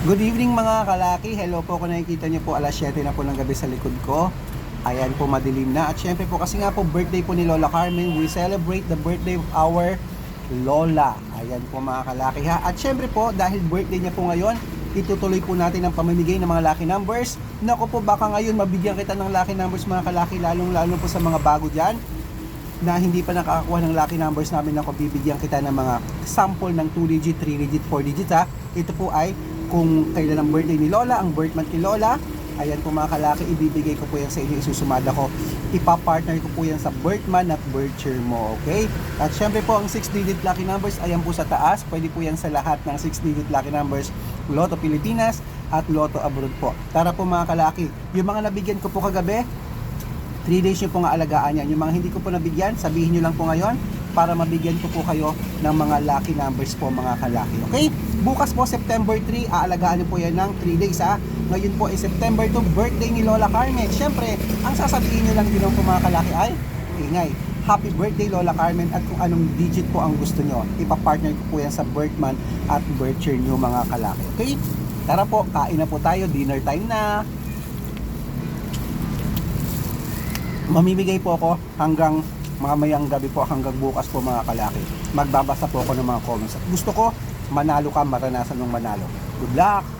Good evening mga kalaki. Hello po kung nakikita niyo po alas 7 na po ng gabi sa likod ko. Ayan po madilim na. At syempre po kasi nga po birthday po ni Lola Carmen. We celebrate the birthday of our Lola. Ayan po mga kalaki ha. At syempre po dahil birthday niya po ngayon, itutuloy po natin ang pamimigay ng mga lucky numbers. Naku po baka ngayon mabigyan kita ng lucky numbers mga kalaki lalong lalo po sa mga bago dyan na hindi pa nakakakuha ng lucky numbers namin ako bibigyan kita ng mga sample ng 2 digit, 3 digit, 4 digit ha. Ito po ay kung kailan ang birthday ni Lola, ang birth month ni Lola. Ayan po mga kalaki, ibibigay ko po yan sa inyo, isusumada ko. Ipapartner ko po yan sa birth month at birth year mo, okay? At syempre po, ang 6 digit lucky numbers, ayan po sa taas. Pwede po yan sa lahat ng 6 digit lucky numbers, Lotto Pilipinas at Lotto Abroad po. Tara po mga kalaki, yung mga nabigyan ko po kagabi, 3 days nyo po nga alagaan yan. Yung mga hindi ko po nabigyan, sabihin nyo lang po ngayon para mabigyan ko po kayo ng mga lucky numbers po mga kalaki. Okay? Bukas po September 3, aalagaan nyo po yan ng 3 days ha. Ngayon po ay September 2, birthday ni Lola Carmen. Siyempre, ang sasabihin nyo lang din po mga kalaki ay, ingay, Happy birthday Lola Carmen at kung anong digit po ang gusto nyo. Ipapartner ko po yan sa birth month at birth year nyo mga kalaki. Okay? Tara po, kain na po tayo. Dinner time na. mamimigay po ako hanggang mamayang gabi po hanggang bukas po mga kalaki. Magbabasa po ako ng mga comments. At gusto ko manalo ka, maranasan ng manalo. Good luck!